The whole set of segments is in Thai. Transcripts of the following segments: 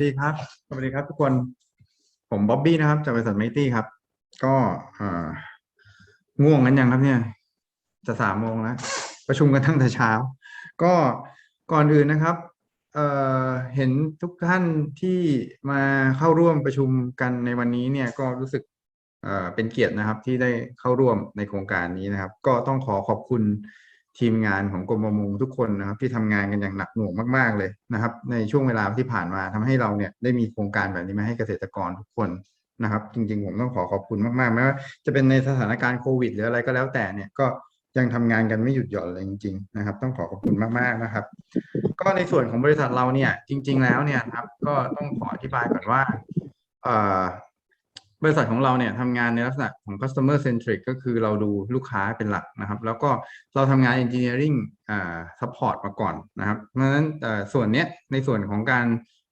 สวัสดีครับ สวัสดีครับทุกคน ผมบ๊อบบี้นะครับ จากบริษัทไมตี้ครับ ก็ง่วงกันยังครับเนี่ย จะสามโมงแล้ว ประชุมกันตั้งแต่เช้า ก็ก่อนอื่นนะครับเเห็นทุกท่านที่มาเข้าร่วมประชุมกันในวันนี้เนี่ยก็รู้สึกเเป็นเกียรตินะครับที่ได้เข้าร่วมในโครงการนี้นะครับ ก็ต้องขอขอบคุณ ทีมงานของกรมประมงทุกคนนะครับที่ทำงานกันอย่างหนักหน่วงมากๆเลยนะครับ ในช่วงเวลาที่ผ่านมาทำให้เราเนี่ยได้มีโครงการแบบนี้มาให้เกษตรกรทุกคนนะครับ จริงๆ ผมต้องขอขอบคุณมากๆแม้ว่าจะเป็นในสถานการณ์โควิด หรืออะไรก็แล้วแต่เนี่ยก็ยังทำงานกันไม่หยุดหย่อนเลยจริง ๆ นะครับ ต้องขอขอบคุณมากๆนะครับ ก็ในส่วนของบริษัทเราเนี่ยจริง ๆ แล้วเนี่ยครับก็ต้องขออธิบายก่อนว่า บริษัทของเราเนี่ยทำงานในลักษณะของ customer centric ก็คือเราดูลูกค้าเป็นหลักนะครับ แล้วก็เราทำงาน engineering อ่า support มาก่อนนะครับ เพราะฉะนั้นส่วนเนี้ยในส่วนของการ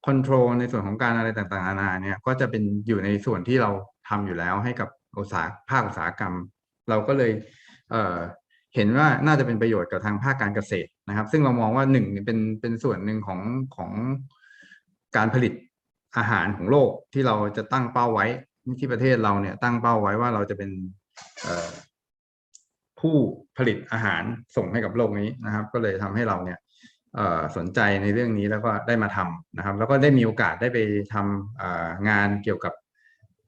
control ในส่วนของการอะไรต่างๆนานาเนี่ยก็จะเป็นอยู่ในส่วนที่เราทำอยู่แล้วให้กับอุตสาหภาคอุตสาหกรรม เราก็เลยเอ่อเห็นว่าน่าจะเป็นประโยชน์กับทางภาคการเกษตรนะครับ ซึ่งเรามองว่าหนึ่งเป็นเป็นส่วนหนึ่งของของการผลิตอาหารของโลกที่เราจะตั้งเป้าไว้ ที่ประเทศเราเนี่ยตั้งเป้าไว้ว่าเราจะเป็นผู้ผลิตอาหารส่งให้กับโลกนี้นะครับ ก็เลยทำให้เราเนี่ยสนใจในเรื่องนี้แล้วก็ได้มาทำนะครับ แล้วก็ได้มีโอกาสได้ไปทำงานเกี่ยวกับ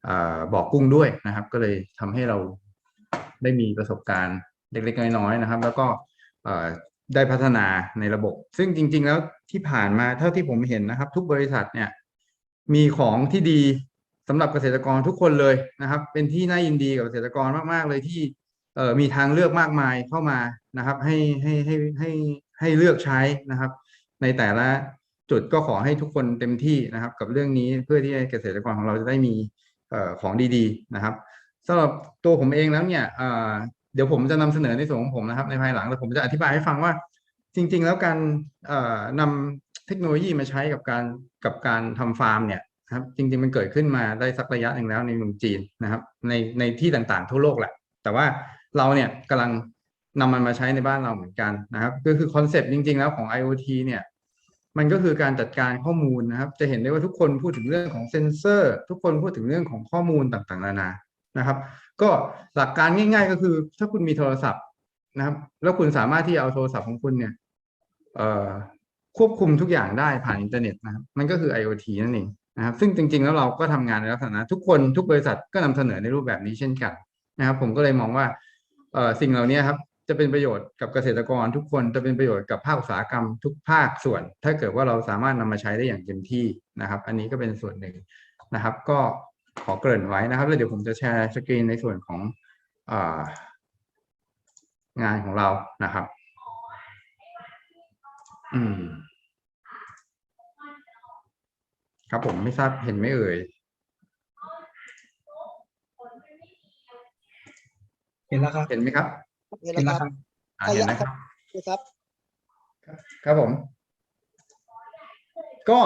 อบอกกุ้งด้วยนะครับ ก็เลยทำให้เราได้มีประสบการณ์เล็กๆน้อยๆนะครับ แล้วก็ได้พัฒนาในระบบ ซึ่งจริง ๆ แล้วที่ผ่านมาเท่าที่ผมเห็นนะครับ ทุกบริษัทเนี่ยมีของที่ดี สำหรับเกษตรกรทุกคนเลยนะครับ เป็นที่น่ายินดีกับเกษตรกรมาก ๆ เลยที่เมีทางเลือกมากมายเข้ามานะครับ ให้ให้ให้ให้ให้เลือกใช้นะครับ ในแต่ละจุดก็ขอให้ทุกคนเต็มที่นะครับ กับเรื่องนี้เพื่อที่เกษตรกรของเราจะได้มีออของดีๆนะครับสำหรับตัวผมเองแล้วเนี่ยเเดี๋ยวผมจะนำเสนอในส่วนของผมนะครับ ในภายหลังแต่ผมจะอธิบายให้ฟังว่า จริง ๆ แล้วการเอ่อนำเทคโนโลยีมาใช้กับการกับการทำฟาร์มเนี่ย ครับ จริง ๆ มันเกิดขึ้นมาได้สักระยะหนึ่งแล้วในเมืองจีนนะครับ ในในที่ต่างๆ ทั่วโลกแหละ แต่ว่าเราเนี่ยกำลังนำมันมาใช้ในบ้านเราเหมือนกันนะครับ ก็คือคอนเซปต์จริง ๆ แล้วของ IoT เนี่ยมันก็คือการจัดการข้อมูลนะครับ จะเห็นได้ว่าทุกคนพูดถึงเรื่องของเซนเซอร์ ทุกคนพูดถึงเรื่องของข้อมูลต่างๆ นานานะครับ ก็หลักการง่าย ๆ ก็คือ ถ้าคุณมีโทรศัพท์นะครับ แล้วคุณสามารถที่จะเอาโทรศัพท์ของคุณเนี่ยควบคุมทุกอย่างได้ผ่านอินเทอร์เน็ตนะครับ มันก็คือ IoT นั่นเอง นะครับซึ่งจริง ๆ แล้วเราก็ทำงานในลักษณะทุกคนทุกบริษัทก็นำเสนอในรูปแบบนี้เช่นกันนะครับ ผมก็เลยมองว่าสิ่งเหล่านี้ครับจะเป็นประโยชน์กับเกษตรกรทุกคนจะเป็นประโยชน์กับภาคอุตสาหกรรมทุกภาคส่วน ถ้าเกิดว่าเราสามารถนำมาใช้ได้อย่างเต็มที่นะครับ อันนี้ก็เป็นส่วนหนึ่งนะครับ ก็ขอเกริ่นไว้นะครับแล้วเดี๋ยวผมจะแชร์สกรีนในส่วนขององานของเรานะครับ อืม ครับผมไม่ทราบเห็นไหมเอ่ย เห็นแล้วครับ เห็นไหมครับ เห็นเห็นแล้แล้ววคครัรับบอ่าเห็นนะครับครับครับผม ก็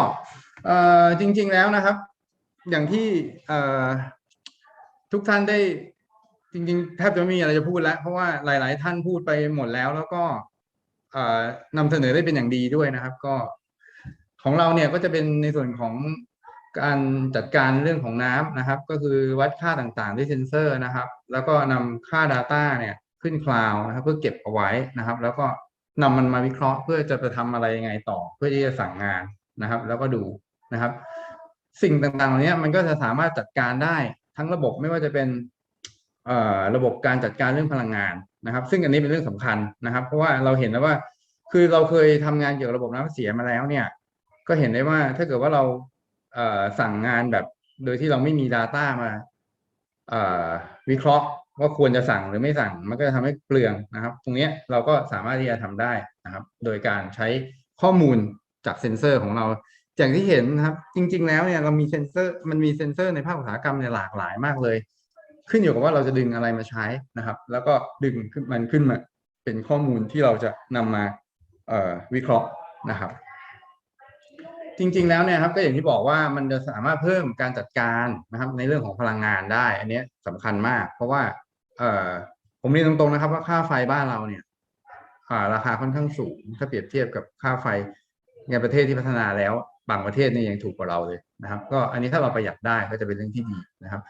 เอ่อจริง ๆแล้วนะครับ อย่างที่เอ่อทุกท่านได้จริงๆแทบจะไม่มีอะไรจะพูดแล้ว เพราะว่าหลาย ๆ ท่านพูดไปหมดแล้ว แล้วก็เอ่อนำเสนอได้เป็นอย่างดีด้วยนะครับ ก็ ของเราเนี่ยก็จะเป็นในส่วนของการจัดการเรื่องของน้ำนะครับ ก็คือวัดค่าต่างๆด้วยเซนเซอร์นะครับ แล้วก็นำค่า Data เนี่ยขึ้นคลาวนะครับ เพื่อเก็บเอาไว้นะครับ แล้วก็นำมันมาวิเคราะห์เพื่อจะไปทำอะไรยังไงต่อ เพื่อที่จะสั่งงานนะครับ แล้วก็ดูนะครับ สิ่งต่างๆเหล่านี้มันก็จะสามารถจัดการได้ทั้งระบบไม่ว่าจะเป็นเอ่อระบบการจัดการเรื่องพลังงานนะครับ ซึ่งอันนี้เป็นเรื่องสำคัญนะครับ เพราะว่าเราเห็นแล้วว่า คือเราเคยทำงานเกี่ยวกับระบบน้ำเสียมาแล้วเนี่ย ก็เห็นได้ว่าถ้าเกิดว่าเราเสั่งงานแบบ โดยที่เราไม่มี Data มาวิเคราะห์ว่าควรจะสั่งหรือไม่สั่ง มันก็จะทำให้เปลืองนะครับ ตรงนี้เราก็สามารถที่จะทำได้นะครับ โดยการใช้ข้อมูลจากเซ็นเซอร์ของเราอย่างที่เห็นนะครับ จริง ๆ แล้วเนี่ยเรามีเซ็นเซอร์มันมีเซ็นเซอร์ในภาคอุตสาหกรรมเนี่ยหลากหลายมากเลย ขึ้นอยู่กับว่าเราจะดึงอะไรมาใช้นะครับ แล้วก็ดึงมันขึ้นมาเป็นข้อมูลที่เราจะนำมาวิเคราะห์นะครับ จริง ๆ แล้วเนี่ยครับก็อย่างที่บอกว่ามันจะสามารถเพิ่มการจัดการนะครับ ในเรื่องของพลังงานได้ อันเนี้ยสำคัญมาก เพราะว่าเอ่อผมเรียนตรงๆนะครับ ว่าค่าไฟบ้านเราเนี่ยราคาค่อนข้างสูง ถ้าเปรียบเทียบกับค่าไฟในประเทศที่พัฒนาแล้วบางประเทศเนี่ยยังถูกกว่าเราเลยนะครับ ก็อันนี้ถ้าเราประหยัดได้ก็จะเป็นเรื่องที่ดีนะครับ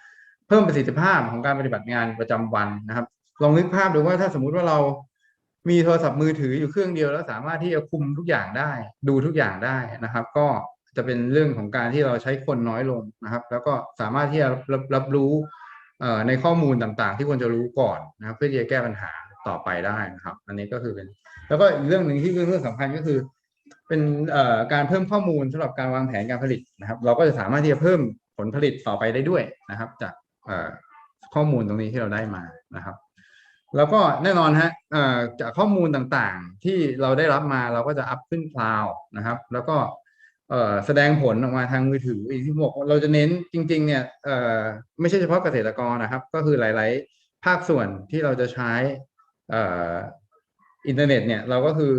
เพิ่มประสิทธิภาพของการปฏิบัติงานประจำวันนะครับ ลองนึกภาพดูว่าถ้าสมมุติว่าเรา มีโทรศัพท์มือถืออยู่เครื่องเดียวแล้วสามารถที่จะคุมทุกอย่างได้ ดูทุกอย่างได้นะครับ ก็จะเป็นเรื่องของการที่เราใช้คนน้อยลงนะครับ แล้วก็สามารถที่จะรับรับรู้ในข้อมูลต่างๆ ที่ควรจะรู้ก่อนนะครับ เพื่อที่จะแก้ปัญหาต่อไปได้นะครับ อันนี้ก็คือเป็น แล้วก็อีกเรื่องหนึ่งที่เป็นเรื่องสำคัญก็คือ เป็นการเพิ่มข้อมูลสำหรับการวางแผนการผลิตนะครับ เราก็จะสามารถที่จะเพิ่มผลผลิตต่อไปได้ด้วยนะครับ จากข้อมูลตรงนี้ที่เราได้มานะครับ แล้วก็แน่นอนฮะจากข้อมูลต่างๆ ที่เราได้รับมาเราก็จะอัพขึ้นคลาวนะครับ แล้วก็แสดงผลออกมาทางมือถืออีกที่บอกเราจะเน้นจริง ๆ เนี่ยไม่ใช่เฉพาะเกษตรกรนะครับ ก็คือหลาย ๆ ภาคส่วนที่เราจะใช้อินเทอร์เน็ตเนี่ยเราก็คือ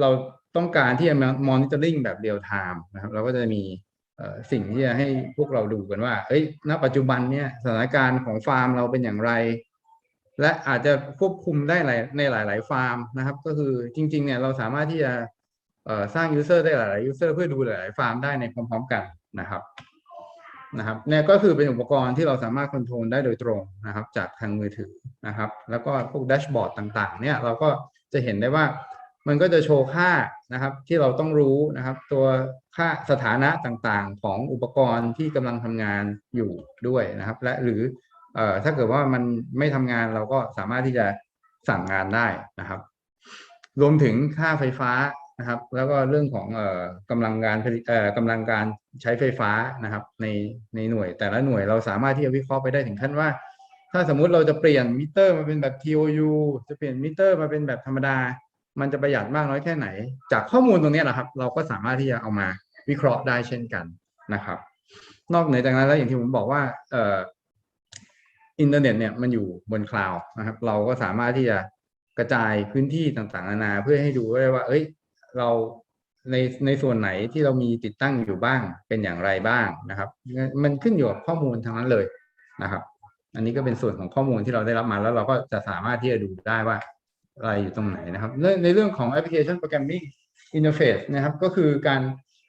เราต้องการที่จะมอนิเตอร์ลิงแบบเรียลไทม์นะครับ เราก็จะมีสิ่งที่จะให้พวกเราดูกันว่าเอ้ยณปัจจุบันเนี่ยสถานการณ์ของฟาร์มเราเป็นอย่างไร และอาจจะควบคุมได้หลายในหลาย ๆ ฟาร์มนะครับ ก็คือจริง ๆ เนี่ยเราสามารถที่จะสร้างยูเซอร์ได้หลายๆยูเซอร์เพื่อดูหลาย ๆ ฟาร์มได้ในพร้อม ๆ กันนะครับนะครับเนี่ยก็คือเป็นอุปกรณ์ที่เราสามารถคอนโทรลได้โดยตรงนะครับ จากทางมือถือนะครับ แล้วก็พวกแดชบอร์ดต่าง ๆ เนี่ยเราก็จะเห็นได้ว่ามันก็จะโชว์ค่านะครับที่เราต้องรู้นะครับ ตัวค่าสถานะต่างๆ ของอุปกรณ์ที่กำลังทำงานอยู่ด้วยนะครับ และหรือ เอ่อถ้าเกิดว่ามันไม่ทำงานเราก็สามารถที่จะสั่งงานได้นะครับ รวมถึงค่าไฟฟ้านะครับ แล้วก็เรื่องของเอ่อกำลังการผลิตเอ่อกำลังการใช้ไฟฟ้านะครับ ในในหน่วยแต่ละหน่วยเราสามารถที่จะวิเคราะห์ไปได้ถึงขั้นว่า ถ้าสมมุติเราจะเปลี่ยนมิเตอร์มาเป็นแบบ TOU จะเปลี่ยนมิเตอร์มาเป็นแบบธรรมดา มันจะประหยัดมากน้อยแค่ไหน จากข้อมูลตรงนี้ยแหละครับ เราก็สามารถที่จะเอามาวิเคราะห์ได้เช่นกันนะครับ นอกเหนือจากนั้นแล้วอย่างที่ผมบอกว่าเอ่อ อินเทอร์เน็ตเนี่ยมันอยู่บนคลาวด์นะครับ เราก็สามารถที่จะกระจายพื้นที่ต่างๆนานา เพื่อให้ดูได้ว่า เอ้ย เราในในส่วนไหนที่เรามีติดตั้งอยู่บ้างเป็นอย่างไรบ้างนะครับ มันขึ้นอยู่กับข้อมูลทั้งนั้นเลยนะครับ อันนี้ก็เป็นส่วนของข้อมูลที่เราได้รับมาแล้วเราก็จะสามารถที่จะดูได้ว่าอะไรอยู่ตรงไหนนะครับ ในเรื่องของแอปพลิเคชันโปรแกรมมิ่งอินเทอร์เฟซนะครับก็คือการ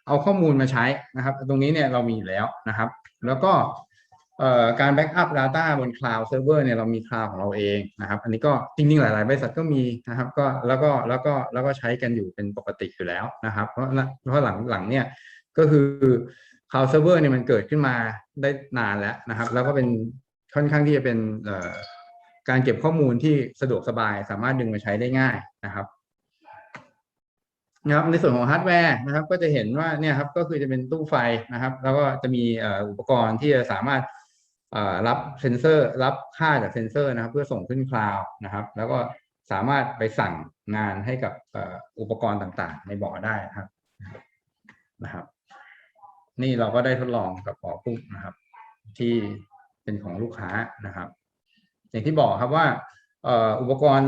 เอาข้อมูลมาใช้นะครับ ตรงนี้เนี่ยเรามีอยู่แล้วนะครับ แล้วก็ การแบ็กอัพ Data บน Cloud Server เนี่ยเรามี Cloud ของเราเองนะครับ อันนี้ก็จริงๆ หลาย ๆ บริษัทก็มีนะครับก็แล้วก็แล้วก็แล้วก็ใช้กันอยู่เป็นปกติอยู่แล้วนะครับ เพราะเพราะหลังหลังเนี่ยก็คือ Cloud Server เนี่ยมันเกิดขึ้นมาได้นานแล้วนะครับ แล้วก็เป็นค่อนข้างที่จะเป็นการเก็บข้อมูลที่สะดวกสบายสามารถดึงมาใช้ได้ง่ายนะครับนะครับในส่วนของฮาร์ดแวร์นะครับ ก็จะเห็นว่าเนี่ยครับก็คือจะเป็นตู้ไฟนะครับ แล้วก็จะมีอุปกรณ์ที่จะสามารถ รับเซนเซอร์ รับค่าจากเซนเซอร์นะครับ เพื่อส่งขึ้นคลาวด์นะครับ แล้วก็สามารถไปสั่งงานให้กับอุปกรณ์ต่างๆ ในบ่อได้นะครับนะครับ นี่เราก็ได้ทดลองกับบ่อกุ้งนะครับ ที่เป็นของลูกค้านะครับ อย่างที่บอกครับว่าอุปกรณ์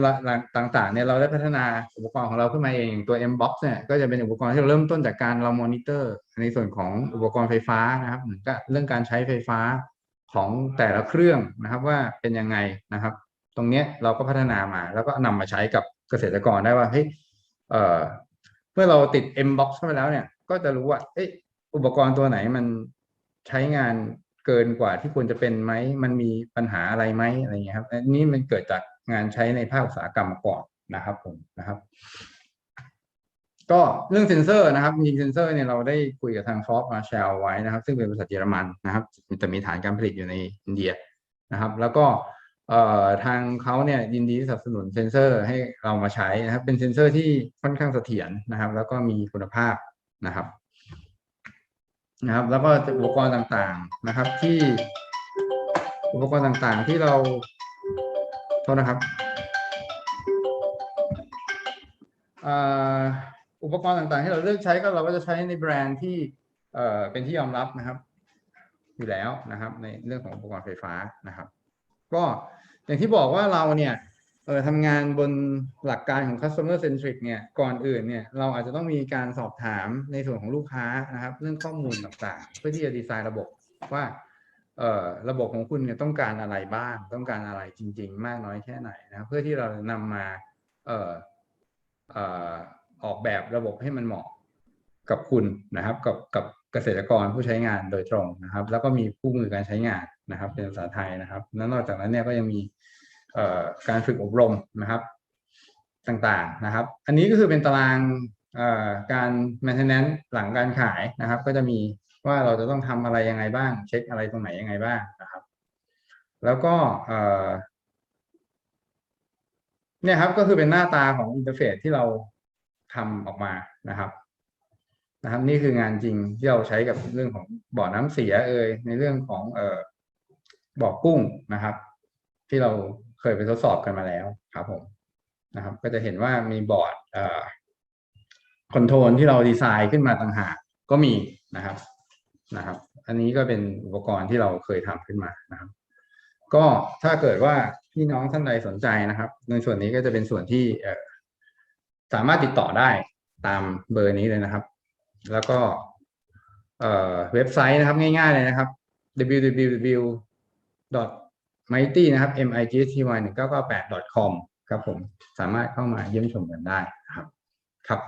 ต่างๆเนี่ยเราได้พัฒนาอุปกรณ์ของเราขึ้นมาเองตัว Mbox เนี่ยก็จะเป็นอุปกรณ์ที่เราเริ่มต้นจากการเรามอนิเตอร์ ในส่วนของอุปกรณ์ไฟฟ้านะครับเรื่องการใช้ไฟฟ้า ของแต่ละเครื่องนะครับว่าเป็นยังไงนะครับ ตรงเนี้ยเราก็พัฒนามาแล้วก็นำมาใช้กับเกษตรกรได้ว่าเฮ้ยเอ่อเมื่อเราติด Mbox เข้าไปแล้วเนี่ย ก็จะรู้ว่าเอ้อุปกรณ์ตัวไหนมันใช้งานเกินกว่าที่ควรจะเป็นไหม มันมีปัญหาอะไรไหมอะไรเงี้ยครับอันนี้มันเกิดจากงานใช้ในภาคอุตสาหกรรมมาก่อนนะครับผมนะครับ ก็เรื่องเซนเซอร์นะครับจริงๆเซนเซอร์เนี่ยเราได้คุยกับทางฟอสมาแชลไว้นะครับ ซึ่งเป็นบริษัทเยอรมันนะครับแต่มีฐานการผลิตอยู่ในอินเดียนะครับ แล้วก็เอ่อทางเขาเนี่ยยินดีสนับสนุนเซนเซอร์ให้เรามาใช้นะครับ เป็นเซนเซอร์ที่ค่อนข้างเสถียรนะครับ แล้วก็มีคุณภาพนะครับนะครับ แล้วก็อุปกรณ์ต่างๆนะครับ ที่อุปกรณ์ต่างๆที่เราโทษนะครับ อุปกรณ์ต่างๆ ที่เราเลือกใช้ก็เราก็จะใช้ในแบรนด์ที่เอ่อเป็นที่ยอมรับนะครับ อยู่แล้วนะครับ ในเรื่องของอุปกรณ์ไฟฟ้านะครับ ก็อย่างที่บอกว่าเราเนี่ยเออทำงานบนหลักการของ customer centric เนี่ยก่อนอื่นเนี่ยเราอาจจะต้องมีการสอบถามในส่วนของลูกค้านะครับ เรื่องข้อมูลต่างๆ เพื่อที่จะดีไซน์ระบบว่าเอ่อระบบของคุณเนี่ยต้องการอะไรบ้าง ต้องการอะไรจริง ๆ มากน้อยแค่ไหนนะเพื่อที่เราจะนำมาเอ่อเอ่อ ออกแบบระบบให้มันเหมาะกับคุณนะครับ กับกับเกษตรกรผู้ใช้งานโดยตรงนะครับ แล้วก็มีคู่มือการใช้งานนะครับ เป็นภาษาไทยนะครับแล้วนอกจากนั้นเนี่ยก็ยังมีการฝึกอบรมนะครับต่างๆนะครับ อันนี้ก็คือเป็นตารางการ maintenance หลังการขายนะครับ ก็จะมีว่าเราจะต้องทำอะไรยังไงบ้าง เช็คอะไรตรงไหนยังไงบ้างนะครับ แล้วก็เนี่ยครับก็คือเป็นหน้าตาของอินเทอร์เฟซที่เรา ทำออกมานะครับนะครับ นี่คืองานจริงที่เราใช้กับเรื่องของบ่อน้ำเสียเอ่ยในเรื่องของเอ่อบ่อกุ้งนะครับ ที่เราเคยไปทดสอบกันมาแล้วครับผมนะครับ ก็จะเห็นว่ามีบอร์ดเอ่อคอนโทรลที่เราดีไซน์ขึ้นมาต่างหากก็มีนะครับนะครับ อันนี้ก็เป็นอุปกรณ์ที่เราเคยทำขึ้นมานะครับ ก็ถ้าเกิดว่าพี่น้องท่านใดสนใจนะครับ ในส่วนนี้ก็จะเป็นส่วนที่เอ่อ สามารถติดต่อได้ตามเบอร์นี้เลยนะครับ แล้วก็เว็บไซต์นะครับง่ายๆเลยนะครับ www mighty นะครับ m i g s t y 1 9 9 8 com ครับผมสามารถเข้ามาเยี่ยมชมกันได้ครับครับ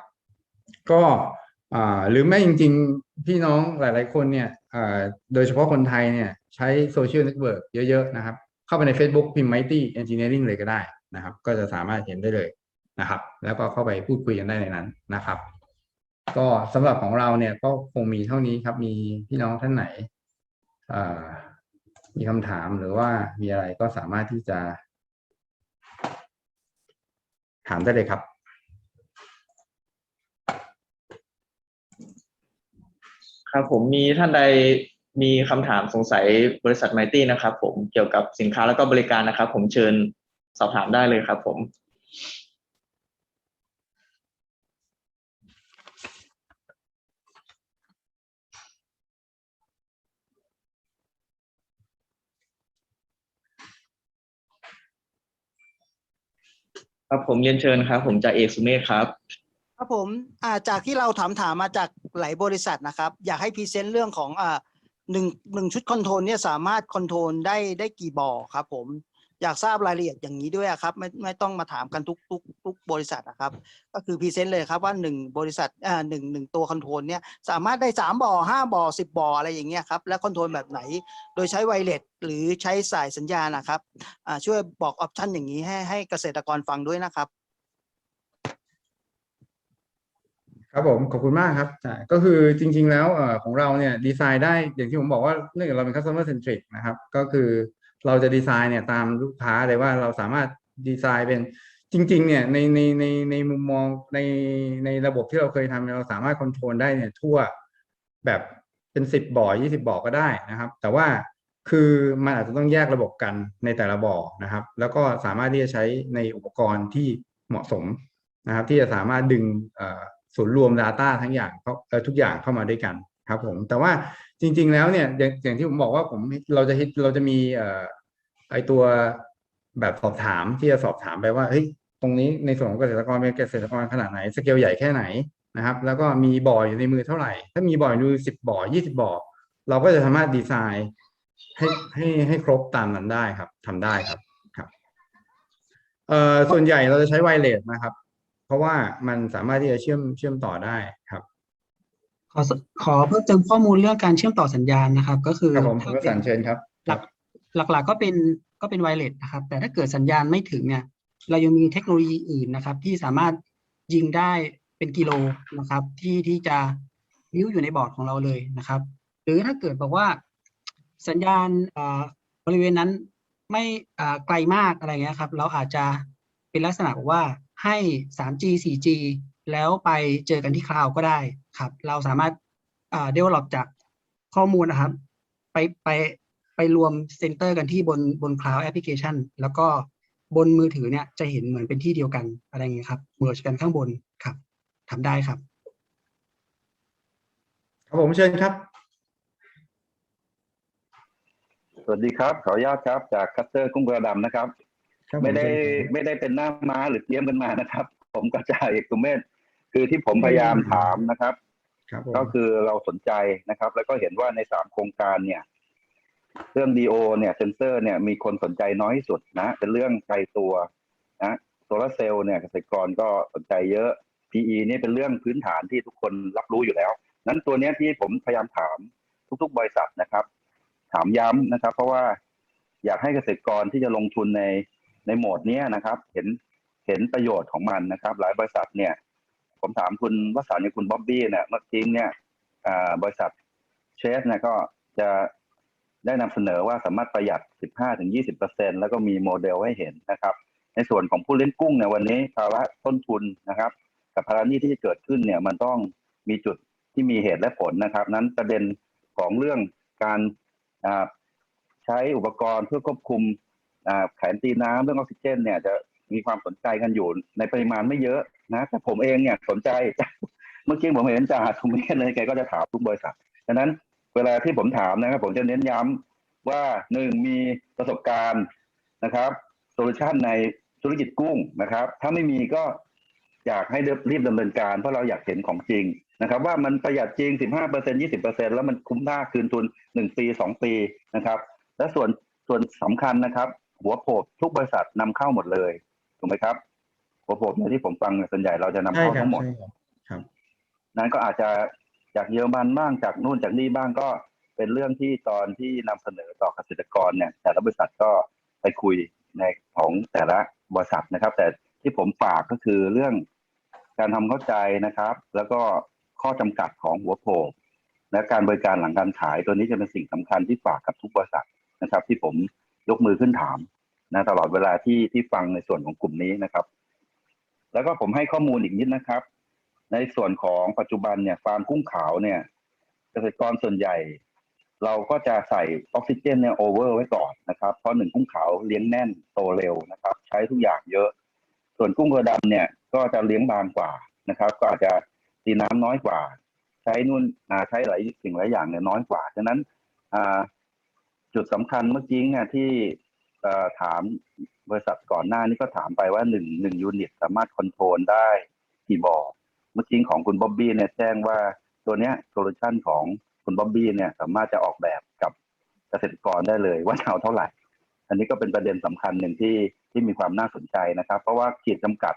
ก็หรือไม่จริงๆ พี่น้องหลายๆคนเนี่ยโดยเฉพาะคนไทยเนี่ยใช้โซเชียลเน็ตเวิร์กเยอะๆนะครับ เข้าไปใน Facebook พิมพ์ Mighty Engineering เลยก็ได้นะครับ ก็จะสามารถเห็นได้เลย นะครับ แล้วก็เข้าไปพูดคุยกันได้ในนั้นนะครับ ก็สำหรับของเราเนี่ยก็คงมีเท่านี้ครับ มีพี่น้องท่านไหนมีคำถามหรือว่ามีอะไรก็สามารถที่จะ ถามได้เลยครับครับผมมีท่านใดมีคำถามสงสัยบริษัทไมตี้นะครับ ผมเกี่ยวกับสินค้าแล้วก็บริการนะครับ ผมเชิญสอบถามได้เลยครับ ผม ครับผมเรียนเชิญครับ ผมจากเอกสุเมธครับ ครับผมอ่าจากที่เราถามถามมาจากหลายบริษัทนะครับ อยากให้พรีเซนต์เรื่องของอ่าหนึ่งหนึ่งชุดคอนโทรลเนี่ยสามารถคอนโทรลได้ได้กี่บ่อครับผม อยากทราบรายละเอียดอย่างนี้ด้วยครับไม่ไม่ต้องมาถามกันทุกทุกทุกบริษัทนะครับ ก็คือพรีเซนต์เลยครับว่าหนึ่งบริษัทอ่าหนึ่งหนึ่งตัวคอนโทรลเนี่ยสามารถได้สามบ่อห้าบ่อสิบบ่ออะไรอย่างเงี้ยครับและคอนโทรลแบบไหน โดยใช้ไวเลสหรือใช้สายสัญญาณนะครับอ่าช่วยบอกออปชันอย่างนี้ให้ให้เกษตรกรฟังด้วยนะครับ ครับผมขอบคุณมากครับใช่ก็คือจริง ๆ แล้วเอ่อของเราเนี่ยดีไซน์ได้อย่างที่ผมบอกว่าเนื่องจากเราเป็น customer centric นะครับ ก็คือ เราจะดีไซน์เนี่ยตามลูกค้าเลยว่าเราสามารถดีไซน์เป็นจริง ๆ เนี่ยในในในในมุมมองในในระบบที่เราเคยทำเราสามารถคอนโทรลได้เนี่ยทั่วแบบเป็นสิบบ่อยี่สิบบ่อก็ได้นะครับ แต่ว่าคือมันอาจจะต้องแยกระบบกันในแต่ละบ่อนะครับ แล้วก็สามารถที่จะใช้ในอุปกรณ์ที่เหมาะสมนะครับ ที่จะสามารถดึงเอ่อศูนย์รวม Data ทั้งอย่างเขาทุกอย่างเข้ามาด้วยกันครับผมแต่ว่า จริง ๆ แล้วเนี่ยอย่างอย่างที่ผมบอกว่าผมเราจะเราจะมีเอ่อไอตัวแบบสอบถามที่จะสอบถามไปว่าเฮ้ยตรงนี้ในส่วนของเกษตรกรเป็นเกษตรกรขนาดไหนสเกลใหญ่แค่ไหนนะครับ แล้วก็มีบ่ออยู่ในมือเท่าไหร่ ถ้ามีบ่ออยู่สิบบ่อยี่สิบบ่อเราก็จะสามารถดีไซน์ให้ให้ให้ครบตามนั้นได้ครับทำได้ครับครับเอ่อส่วนใหญ่เราจะใช้ไวเลสนะครับ เพราะว่ามันสามารถที่จะเชื่อมเชื่อมต่อได้ครับ ขอสขอเพิ่มเติมข้อมูลเรื่องการเชื่อมต่อสัญญาณนะครับ ก็คือครับผมถ้าคุณวเป็สันนต์เชิญครับ หลักหลักๆก็เป็นก็เป็นไวเลสนะครับ แต่ถ้าเกิดสัญญาณไม่ถึงเนี่ย เรายังมีเทคโนโลยีอื่นนะครับ ที่สามารถยิงได้เป็นกิโลนะครับ ที่ที่จะวิวอยู่ในบอร์ดของเราเลยนะครับ หรือถ้าเกิดบอกว่าสัญญาณอ่าบริเวณนั้นไม่อ่าไกลมากอะไรเงี้ยครับ เราอาจจะเป็นลักษณะบอกว่าให้ 3G 4G แล้วไปเจอกันที่คลาวก็ได้ ครับ เราสามารถอ่า develop จากข้อมูลนะครับ ไปไปไปรวมเซนเตอร์กันที่บนบน cloud application แล้วก็บนมือถือเนี่ยจะเห็นเหมือนเป็นที่เดียวกันอะไรอย่างเงี้ยครับเมิร์กันข้างบนครับทำได้ครับ ครับผมเชิญครับ สวัสดีครับ ขออนุญาตครับ จากคัตเตอร์กุ้งกระดำนะครับ ครับผไม่ได้เชิญครับ ไม่ได้เป็นหน้าม้าหรือเตรียมกันมานะครับ ผมก็จ่าเอกสุเมธ คือที่ผมพยายามถามนะครับ ครับผมก็คือเราสนใจนะครับ แล้วก็เห็นว่าในสามโครงการเนี่ย เรื่องดีโอเนี่ยเซนเซอร์เนี่ยมีคนสนใจน้อยที่สุดนะ เป็นเรื่องไกลตัวนะโซลาร์เซลล์เนี่ยเกษตรกรก็สนใจเยอะ PE นี่เป็นเรื่องพื้นฐานที่ทุกคนรับรู้อยู่แล้ว นั้นตัวเนี้ยที่ผมพยายามถามทุก ๆ บริษัทนะครับ ถามย้ำนะครับ เพราะว่าอยากให้เกษตรกรที่จะลงทุนในในโหมดเนี้ยนะครับ เห็นเห็นประโยชน์ของมันนะครับ หลายบริษัทเนี่ย ผมถามคุณวสันต์กับคุณบ๊อบบี้เนี่ยเมื่อกี้เนี่ยบริษัทเชฟเนี่ยก็จะได้นำเสนอว่าสามารถประหยัด 15-20%แล้วก็มีโมเดลให้เห็นนะครับ ในส่วนของผู้เลี้ยงกุ้งเนี่ยวันนี้ภาระต้นทุนนะครับ กับภาระหนี้ที่จะเกิดขึ้นเนี่ยมันต้องมีจุดที่มีเหตุและผลนะครับ นั้นประเด็นของเรื่องการใช้อุปกรณ์เพื่อควบคุมแขนตีน้ำเรื่องออกซิเจนเนี่ยจะ มีความสนใจกันอยู่ในปริมาณไม่เยอะนะแต่ผมเองเนี่ยสนใจเมื่อกี้ผมเห็นจ่าทุเมศเลยแกก็จะถามทุกบริษัทดังนั้นเวลาที่ผมถามนะครับ ผมจะเน้นย้ำว่าหนึ่งมีประสบการณ์นะครับโซลูชันในธุรกิจกุ้งนะครับ ถ้าไม่มีก็อยากให้รีบดำเนินการ เพราะเราอยากเห็นของจริงนะครับ ว่ามันประหยัดจริง 15% 20%แล้วมันคุ้มค่าคืนทุน 1 ปี 2 ปีนะครับ และส่วนส่วนสำคัญนะครับ หัวโผบทุกบริษัทนำเข้าหมดเลย ถูกไหมครับหัวโผบเนี่ยที่ผมฟังเนี่ยส่วนใหญ่เราจะนำใช่เข้าครับทั้งหมดใช่ครับครับนั้นก็อาจจะจากเยอรมันบ้างจากนู่นจากนี่บ้างก็เป็นเรื่องที่ตอนที่นำเสนอต่อเกษตรกรเนี่ย แต่ละบริษัทก็ไปคุยในของแต่ละบริษัทนะครับ แต่ที่ผมฝากก็คือเรื่องการทำเข้าใจนะครับ แล้วก็ข้อจำกัดของหัวโผกและการบริการหลังการขายตัวนี้จะเป็นสิ่งสำคัญที่ฝากกับทุกบริษัทนะครับ ที่ผมยกมือขึ้นถาม นะตลอดเวลาที่ที่ฟังในส่วนของกลุ่มนี้นะครับ แล้วก็ผมให้ข้อมูลอีกนิดนะครับ ในส่วนของปัจจุบันเนี่ยฟาร์มกุ้งขาวเนี่ย เกษตรกรส่วนใหญ่ เราก็จะใส่ออกซิเจนเนี่ยโอเวอร์ไว้ก่อนนะครับเพราะหนึ่งกุ้งขาวเลี้ยงแน่นโตเร็วนะครับ ใช้ทุกอย่างเยอะ ส่วนกุ้งกระดำเนี่ยก็จะเลี้ยงบางกว่านะครับ ก็อาจจะตีน้ำน้อยกว่า ใช้นู่นใช้หลายสิ่งหลายอย่างเนี่ยน้อยกว่าฉะนั้นจุดสำคัญเมื่อกี้เนี่ยที่ ถามบริษัทก่อนหน้านี้ก็ถามไปว่าหนึ่งหนึ่งยูนิตสามารถคอนโทรลได้กี่บ่อเมื่อกี้ของคุณบ๊อบบี้เนี่ยแจ้งว่าตัวเนี้ยโซลูชันของคุณบ๊อบบี้เนี่ยสามารถจะออกแบบกับเกษตรกรได้เลยว่าเอาเท่าไหร่ อันนี้ก็เป็นประเด็นสำคัญหนึ่งที่ที่มีความน่าสนใจนะครับ เพราะว่าขีดจำกัด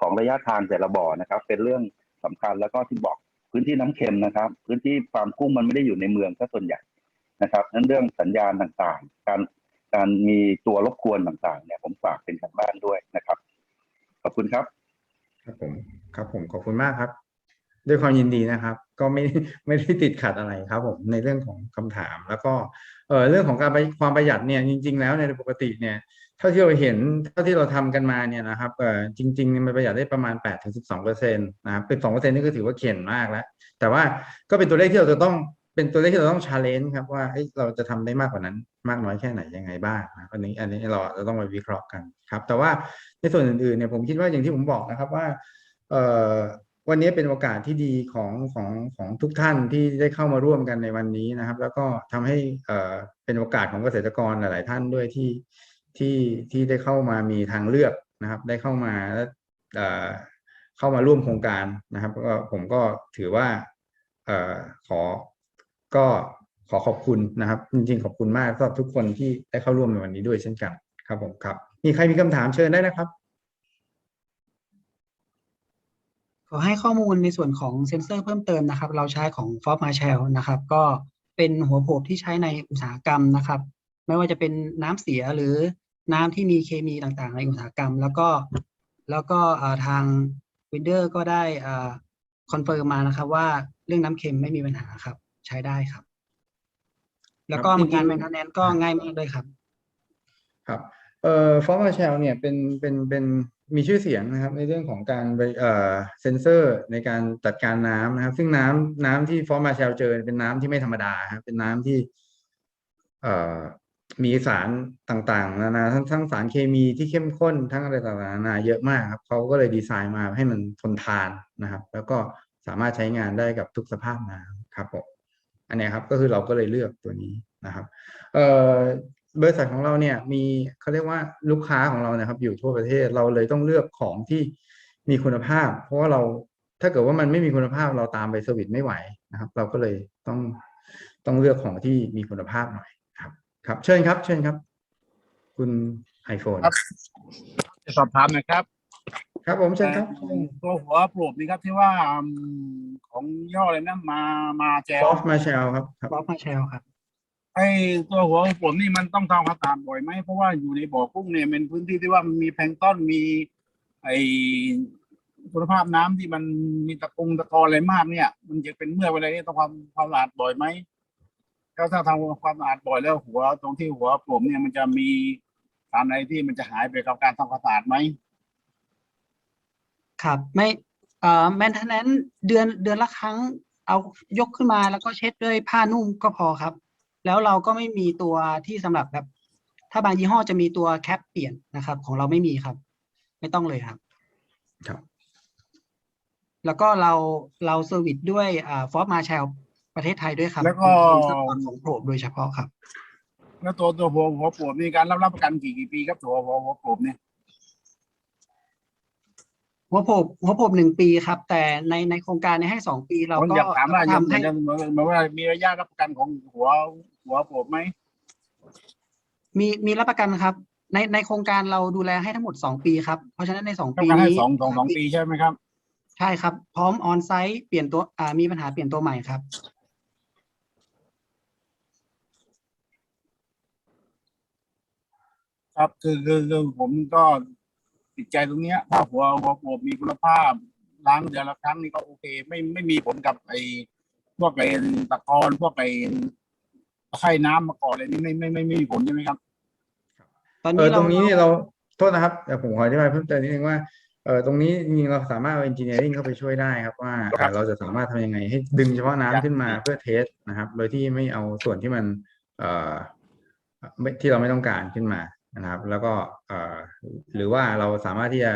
ของระยะทางแต่ละบ่อนะครับ เป็นเรื่องสำคัญแล้วก็ที่บอกพื้นที่น้ำเค็มนะครับ พื้นที่ฟาร์มกุ้งมันไม่ได้อยู่ในเมืองซะส่วนใหญ่นะครับนั้นเรื่องสัญญาณต่างๆ การ การมีตัวรบกวนต่างๆ เนี่ยผมฝากเป็นการบ้านด้วยนะครับ ขอบคุณครับ ครับผมครับผมขอบคุณมากครับ ด้วยความยินดีนะครับ ก็ไม่ไม่ได้ติดขัดอะไรครับผมในเรื่องของคำถาม แล้วก็เออเรื่องของการปความประหยัดเนี่ยจริง ๆ แล้วในปกติเนี่ยเท่าที่เราเห็นเท่าที่เราทำกันมาเนี่ยนะครับเออจริงๆมันประหยัดได้ประมาณ8ถึง12เปอร์เซ็นต์นะครับเป็น2เปอร์เซ็นต์นี่ก็ถือว่าเข็นมากแล้ว แต่ว่าก็เป็นตัวเลขที่เราจะต้อง เป็นตัวเลขที่เราต้องชาเลนจ์ครับว่าเราจะทำได้มากกว่านั้น มากน้อยแค่ไหนยังไงบ้างนะอันนี้อันนี้เราเราต้องไปวิเคราะห์กันครับ แต่ว่าในส่วนอื่นๆเนี่ยผมคิดว่าอย่างที่ผมบอกนะครับว่าเอ่อวันนี้เป็นโอกาสที่ดีของของของทุกท่านที่ได้เข้ามาร่วมกันในวันนี้นะครับ แล้วก็ทำให้เอ่อเป็นโอกาสของเกษตรกรหลาย ๆ ท่านด้วยที่ที่ที่ได้เข้ามามีทางเลือกนะครับ ได้เข้ามาแล้วเอ่อเข้ามาร่วมโครงการนะครับก็ผมก็ถือว่าเอ่อขอ ก็ขอขอบคุณนะครับ จริงๆ ขอบคุณมากสำหรับทุกคนที่ได้เข้าร่วมในวันนี้ด้วยเช่นกันครับผมครับ มีใครมีคำถามเชิญได้นะครับ ขอให้ข้อมูลในส่วนของเซ็นเซอร์เพิ่มเติมนะครับ เราใช้ของ f o r m a r s h a l นะครับ ก็เป็นหัวโผบที่ใช้ในอุตสาหกรรมนะครับ ไม่ว่าจะเป็นน้ำเสียหรือน้ำที่มีเคมีต่างๆ ในอุตสาหกรรม แล้วก็แล้วก็ทางวินเดอร์ก็ได้คอนเฟิร์มมานะครับว่าเรื่องน้ำเค็มไม่มีปัญหาครับ ใช้ได้ครับ แล้วก็ครับจริงๆงานแมนเทนแนนก็ง่ายมากด้วยครับ ครับเอ่อฟอร์มาเชลเนี่ยเป็นเป็นเป็นมีชื่อเสียงนะครับ ในเรื่องของการไปเอ่อเซนเซอร์ในการจัดการน้ำนะครับ ซึ่งน้ำน้ำที่ฟอร์มาเชลเจอเป็นน้ำที่ไม่ธรรมดาครับเป็นน้ำที่เอ่อมีสารต่างๆนานาทั้งทั้งสารเคมีที่เข้มข้นทั้งอะไรต่างๆนานาเยอะมากครับเขาก็เลยดีไซน์มาให้มันทนทานนะครับ แล้วก็สามารถใช้งานได้กับทุกสภาพน้ำครับผม อันนี้ครับก็คือเราก็เลยเลือกตัวนี้นะครับเบริษัทของเราเนี่ยมีเขาเรียกว่าลูกค้าของเรานะครับ อยู่ทั่วประเทศเราเลยต้องเลือกของที่มีคุณภาพ เพราะว่าเราถ้าเกิดว่ามันไม่มีคุณภาพเราตามไปเซอร์วิสไม่ไหวนะครับ เราก็เลยต้องต้องเลือกของที่มีคุณภาพหน่อยครับครับ เชิญครับ เชิญครับ คุณไอโฟนครับจะสอบถามนะครับ ครับผมเชิญครับตัวหัวโปรบนี่ครับที่ว่าอืมของยี่ห้ออะไรนะมามาแจซอฟต์มาเชลครับครับบล็อกมาแชลครับไอตัวหัวโปรบนี่มันต้องทำความสะอาดบ่อยไหมเพราะว่าอยู่ในบ่อกุ้งเนี่ยเป็นพื้นที่ที่ว่ามันมีแพลงก์ต้นมีไอคุณภาพน้ำที่มันมีตะกงตะกอนอะไรมากเนี่ย มันจะเป็นเมื่อกอะไรนี่ต้องความความสะอาดบ่อยไหมก็ถ้าทำความสะอาดบ่อยแล้วหัวตรงที่หัวโปรบเนี่ยมันจะมีสารอะไรที่มันจะหายไปกับการทำความสะอาดไหม ครับไม่เอ่อแมนเทนแนนเดือนเดือนละครั้งเอายกขึ้นมาแล้วก็เช็ดด้วยผ้านุ่มก็พอครับ แล้วเราก็ไม่มีตัวที่สำหรับแบบ ถ้าบางยี่ห้อจะมีตัวแคปเปลี่ยนนะครับ ของเราไม่มีครับ ไม่ต้องเลยครับ ครับ แล้วก็เราเราเซอร์วิสด้วยอ่าฟอสมาแชลประเทศไทยด้วยครับแล้วก็ เป็นสปอนของโปรโดยเฉพาะครับ แล้วตัวตัวหัวหัวโปรบมีการรับรับประกันกี่กี่ปีครับตัวหัวหัวโปรบเนี่ย หัวโผบหัวโผบหนึ่งปีครับ แต่ในในโครงการเนี้ให้สองปีเราผมก็อยากถามว่าทำเหมืให้อนเหมือนเหมือนว่ามีระยะรับประกันของหัวหัวโปรบไหมมีมีรับประกันครับ ในในโครงการเราดูแลให้ทั้งหมดสองปีครับ เพราะฉะนั้นในสองรับปีประกันให้นี้สองสองสองปีใช่ไหมครับ ใช่ครับ พร้อมออนไซต์เปลี่ยนตัวอ่ามีปัญหาเปลี่ยนตัวใหม่ครับ ครับคือคือคือผมก็ ติดใจตรงเนี้ยถ้าหัวหัวโปรบมีคุณภาพ ล้างเดือนละครั้งนี่ก็โอเค ไม่ไม่มีผลกับไอ้พวกไอ้ตะกอนพวกไอ้ไข่น้ำมาก่อนเลยนี่ไม่ไม่ไม่ไม่มีผลใช่ไหมครับ ตอนเอนี้อเราตรงนี้เนี่ยเราโทษนะครับแต่ผมขออธิบายเพิ่มเติมนิดนึงว่าเออตรงนี้จริงๆเราสามารถเอา engineering เข้าไปช่วยได้ครับว่าครับ เราจะสามารถทำยังไงให้ดึงเฉพาะน้ำขึ้นมาเพื่อเทสนะครับ โดยที่ไม่เอาส่วนที่มันเอ่อไม่ที่เราไม่ต้องการขึ้นมา นะครับ แล้วก็เอ่อหรือว่าเราสามารถที่จะ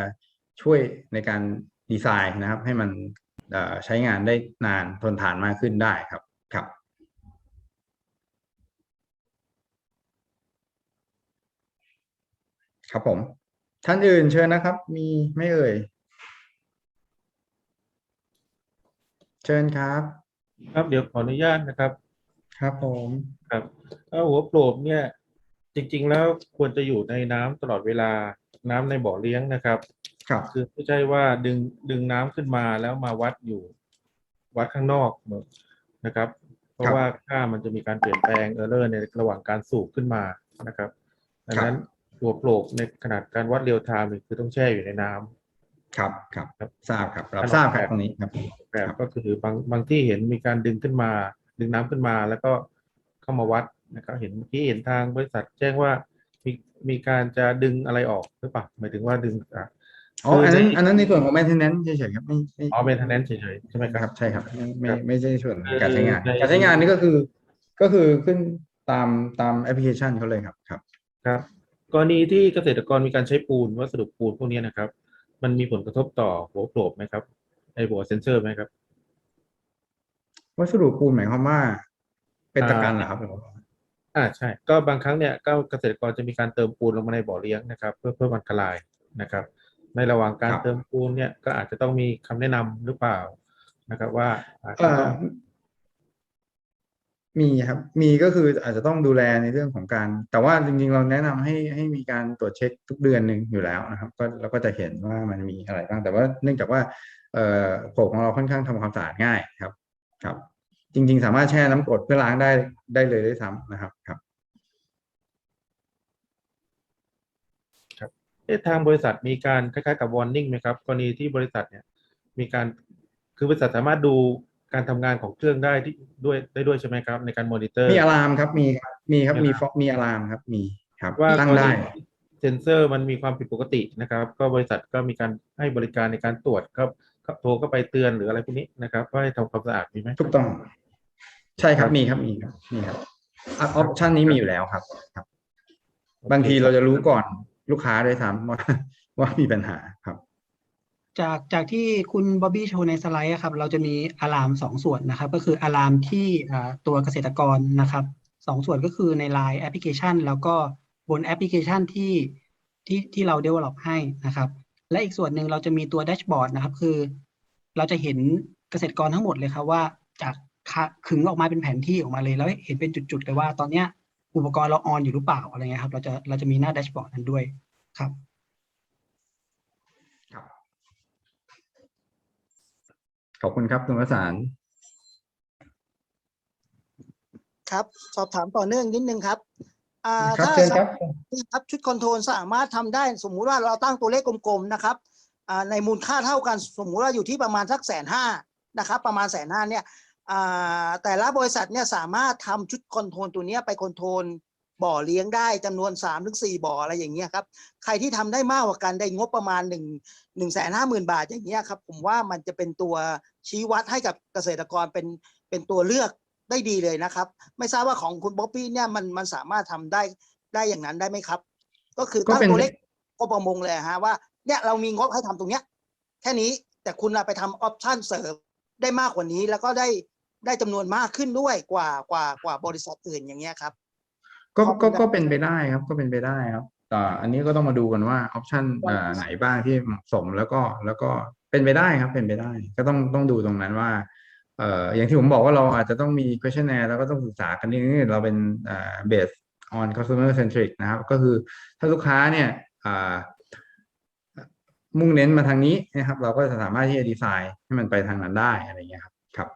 ช่วยในการดีไซน์นะครับ ให้มันเอ่อใช้งานได้นานทนทานมากขึ้นได้ครับครับครับผม ท่านอื่นเชิญนะครับ มีไม่เอ่ย เชิญครับ ครับเดี๋ยวขออนุญาตนะครับ ครับผมครับถ้าหัวโปรบเนี่ย จริง ๆ แล้วควรจะอยู่ในน้ำตลอดเวลาน้ำในบ่อเลี้ยงนะครับ ครับ คือไม่ใช่ว่าดึงดึงน้ำขึ้นมาแล้วมาวัดอยู่ วัดข้างนอกนะครับ เพราะว่าค่ามันจะมีการเปลี่ยนแปลงเออร์เลอร์ในระหว่างการสูบขึ้นมานะครับดังนั้นหัวโปรบในขนาดการวัดเรียลไทม์เนี่ยคือต้องแช่อยู่ในน้ำ ครับครับครับ ทราบครับรับทราบครับตรงนี้ครับ แบบครับก็คือบางบางที่เห็นมีการดึงขึ้นมา ดึงน้ำขึ้นมาแล้วก็เข้ามาวัด นะครับเห็นเมื่อกี้เห็นทางบริษัทแจ้งว่ามีมีการจะดึงอะไรออกหรือเปล่าหมายถึงว่าดึงอะอ๋ออันนั้นคือในอันนั้นในส่วนของ maintenance เฉยๆครับไม่ไม่อ๋อเป็นทันแนนเฉยๆใช่ไหมคครัรับบใช่ครับไม่ไม่ครับไม่ใช่ส่วนของคือการใช้งานในการใช้งานนี่ก็คือก็คือขึ้นตามตามแอปพลิเคชันเขาเลยครับครับครับกรณีที่เกษตรกรมีการใช้ปูนวัสดุปูนพวกนี้นะครับ มันมีผลกระทบต่อหัวโปรบไหมครับไอหัวเซนเซอร์ไหมครับ วัสดุปูนหมายความว่า เป็นตะกันเหรอครับ อ่าใช่ก็บางครั้งเนี่ยก็เกษตรกรจะมีการเติมปูนลงมาในบ่อเลี้ยงนะครับ เพื่อเพิ่มอันตรายนะครับ ในระหว่างการครับ เติมปูนเนี่ยก็อาจจะต้องมีคำแนะนำหรือเปล่านะครับ ว่าอาจเอ่จะต้อองมีครับ มีก็คืออาจจะต้องดูแลในเรื่องของการ แต่ว่าจริงๆ เราแนะนำให้ให้มีการตรวจเช็คทุกเดือนหนึ่งอยู่แล้วนะครับ ก็เราก็จะเห็นว่ามันมีอะไรบ้างแต่ว่าเนื่องจากว่าเอ่อโผของเราค่อนข้างทำความสะอาดง่ายครับ ครับ จริง ๆ สามารถแช่น้ำกรดเพื่อล้างได้ได้เลยด้วยซ้ำนะครับครับเอ๊ะทางบริษัทมีการคล้ายๆกับ warning ไหมครับกรณีที่บริษัทเนี่ย มีการคือบริษัทสามารถดูการทำงานของเครื่องได้ที่ด้วยได้ด้วยใช่ไหมครับ ในการมอนิเตอร์มีอะลามครับมีครับมีครับมีมีอะลามฟอกมีอะลามครับ มีครับว่าตั้งได้กรณีเซนเซอร์มันมีความผิดปกตินะครับ ก็บริษัทก็มีการให้บริการในการตรวจครับครับโทรเข้าไปเตือนหรืออะไรพวกนี้นะครับว่าให้ทำความสะอาดมีไหมถูกต้อง ใช่ครับมีครับมีครับมีครับออปชันนี้มีอยู่แล้วครับครับ บางทีเราจะรู้ก่อนลูกค้าด้วยซ้ำว่าว่ามีปัญหาครับ จากจากที่คุณบ๊อบบี้โชว์ในสไลด์ครับ เราจะมีอะลามสองส่วนนะครับ ก็คืออะลามที่ตัวเกษตรกรนะครับสองส่วนก็คือใน Line แอปพลิเคชัน แล้วก็บนแอปพลิเคชันที่ที่ที่เรา develop ให้นะครับ และอีกส่วนหนึ่งเราจะมีตัวแดชบอร์ดนะครับ คือ เราจะเห็นเกษตรกรทั้งหมดเลยครับว่าจาก ขึงออกมาเป็นแผนที่ออกมาเลยแล้วเห็นเป็นจุดๆเลยว่าตอนเนี้ยอุปกรณ์เราออนอยู่หรือเปล่าอะไรเงี้ยครับ เราจะเราจะมีหน้าแดชบอร์ดนั้นด้วยครับขอบคุณครับคุณวสานครับ สอบถามต่อเนื่องนิดนึงครับถ้าครับครับชุดคอนโทรลสามารถทำได้สมมุติว่าเราตั้งตัวเลขกลมๆนะครับในมูลค่าเท่ากันสมมุติว่าอยู่ที่ประมาณสักแสนห้านะครับ ประมาณแสนห้าเนี่ย แต่ละบริษัทเนี่ยสามารถทำชุดคอนโทรลตัวเนี้ยไปคอนโทรลบ่อเลี้ยงได้จำนวน3ามถึงสบ่ออะไรอย่างเงี้ยครับใครที่ทำได้มากกว่ากันได้งบประมาณ1นึ่งหนึ่งแสนห้าหมื่นบาทอย่างเงี้ยครับผมว่ามันจะเป็นตัวชี้วัดให้กับเกษตรกรเป็นเป็นตัวเลือกได้ดีเลยนะครับ ไม่ทราบว่าของคุณบ๊อบบี้เนี่ยมันมันสามารถทำได้ได้อย่างนั้นได้ไหมครับ ก็คือก็ตั้งเป็นตัวเลขกรมประมงเลยฮะว่าเนี่ยเรามีงบให้ทำตรงเนี้ยแค่นี้แต่คุณเอาไปทำออปชั่นเสริมได้มากกว่านี้แล้วก็ได้ ได้จำนวนมากขึ้นด้วยกว่ากว่ากว่าบริษัทอื่นอย่างเงี้ยครับ ก็ขอบคุก็ณครับก็เป็นไปได้ครับก็เป็นไปได้ครับแต่อันนี้ก็ต้องมาดูกันว่าออปชันไหนบ้างที่เหมาะสมแล้วก็แล้วก็เป็นไปได้ครับเป็นไปได้ ก็ต้องต้องดูตรงนั้นว่าเอ่ออย่างที่ผมบอกว่าเราอาจจะต้องมี questionnaire แล้วก็ต้องศึกษากันนิดนึงเราเป็นอ่า based on customer centric นะครับ ก็คือถ้าลูกค้าเนี่ยอ่ามุ่งเน้นมาทางนี้นะครับ เราก็จะสามารถที่จะดีไซน์ให้มันไปทางนั้นได้อะไรเงี้ยครับครับ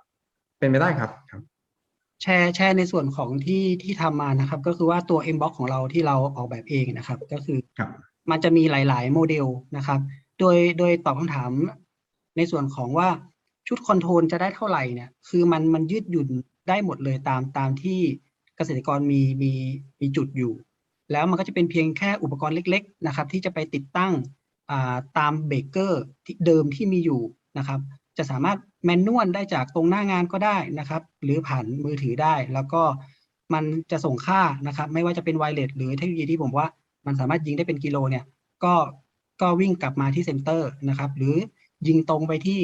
เป็นไปได้ครับครับ แชร์แชร์ในส่วนของที่ที่ทำมานะครับ ก็คือว่าตัว inbox ของเราที่เราออกแบบเองนะครับ ก็คือครับมันจะมีหลาย ๆ โมเดลนะครับ โดยโดยตอบคำถามในส่วนของว่าชุดคอนโทรลจะได้เท่าไหร่เนี่ย คือมันมันยืดหยุ่นได้หมดเลยตามตามที่เกษตรกรมีมีมีจุดอยู่ แล้วมันก็จะเป็นเพียงแค่อุปกรณ์เล็ก ๆ นะครับ ที่จะไปติดตั้งอ่าตามเบรกเกอร์ที่เดิมที่มีอยู่นะครับ จะสามารถ แมนนวลได้จากตรงหน้างานก็ได้นะครับ หรือผ่านมือถือได้ แล้วก็มันจะส่งค่านะครับ ไม่ว่าจะเป็นไวเลสหรือเทคโนโลยีที่ผมว่ามันสามารถยิงได้เป็นกิโลเนี่ย ก็ก็วิ่งกลับมาที่เซ็นเตอร์นะครับ หรือยิงตรงไปที่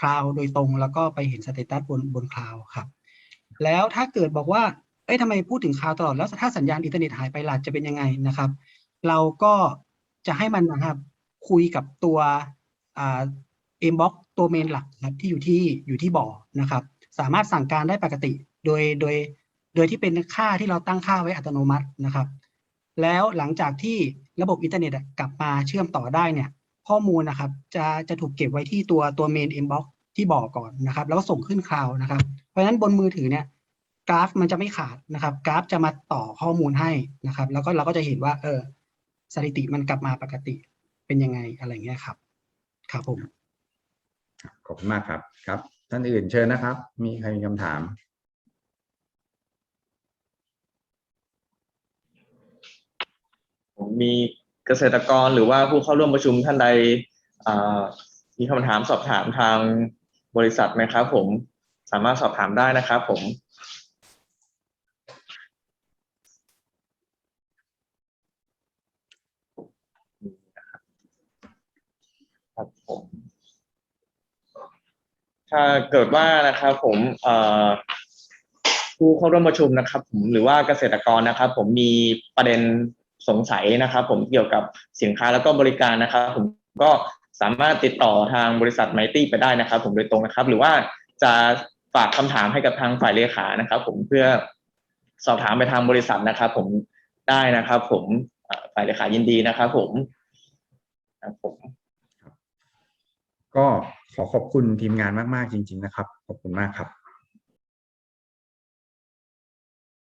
คลาวโดยตรงแล้วก็ไปเห็นสเตตัสบนบนคลาวครับ แล้วถ้าเกิดบอกว่า เอ้ยทำไมพูดถึงคลาวตลอด แล้วถ้าสัญญาณอินเทอร์เน็ตหายไปหล่ะจะเป็นยังไงนะครับ เราก็จะให้มันนะครับคุยกับตัวอ่า inbox ตัวเมนหลักนะครับที่อยู่ที่อยู่ที่บ่อนะครับ สามารถสั่งการได้ปกติ โดยโดยโดยที่เป็นค่าที่เราตั้งค่าไว้อัตโนมัตินะครับ แล้วหลังจากที่ระบบอินเทอร์เน็ตกลับมาเชื่อมต่อได้เนี่ยข้อมูลนะครับจะจะถูกเก็บไว้ที่ตัวตัวเมน inbox ที่บ่อก่อนนะครับ แล้วก็ส่งขึ้นคลาวนะครับ เพราะฉะนั้นบนมือถือเนี่ยกราฟมันจะไม่ขาดนะครับ กราฟจะมาต่อข้อมูลให้นะครับ แล้วก็เราก็จะเห็นว่าเออสถิติมันกลับมาปกติเป็นยังไงอะไรเงี้ยครับ ครับผม ขอบคุณมากครับครับ ท่านอื่นเชิญนะครับ มีใครมีคำถามผมมีเกษตรกรหรือว่าผู้เข้าร่วมประชุมท่านใดมีคำถามสอบถามทางบริษัทไหมครับผมสามารถสอบถามได้นะครับผม ครับผม ถ้าเกิดว่านะครับผมผู้เข้าร่วมประชุมนะครับ ผมหรือว่าเกษตรกรนะครับ ผมมีประเด็นสงสัยนะครับ ผมเกี่ยวกับสินค้าแล้วก็บริการนะครับ ผมก็สามารถติดต่อทางบริษัทไมตี้ไปได้นะครับ ผมโดยตรงนะครับ หรือว่าจะฝากคำถามให้กับทางฝ่ายเลขานะครับ ผมเพื่อสอบถามไปทางบริษัทนะครับ ผมได้นะครับ ผมฝ่ายเลขายินดีนะครับ ผมครับผมก็ ขอขอบคุณทีมงานมาก ๆ จริง ๆ นะครับ ขอบคุณมากครับ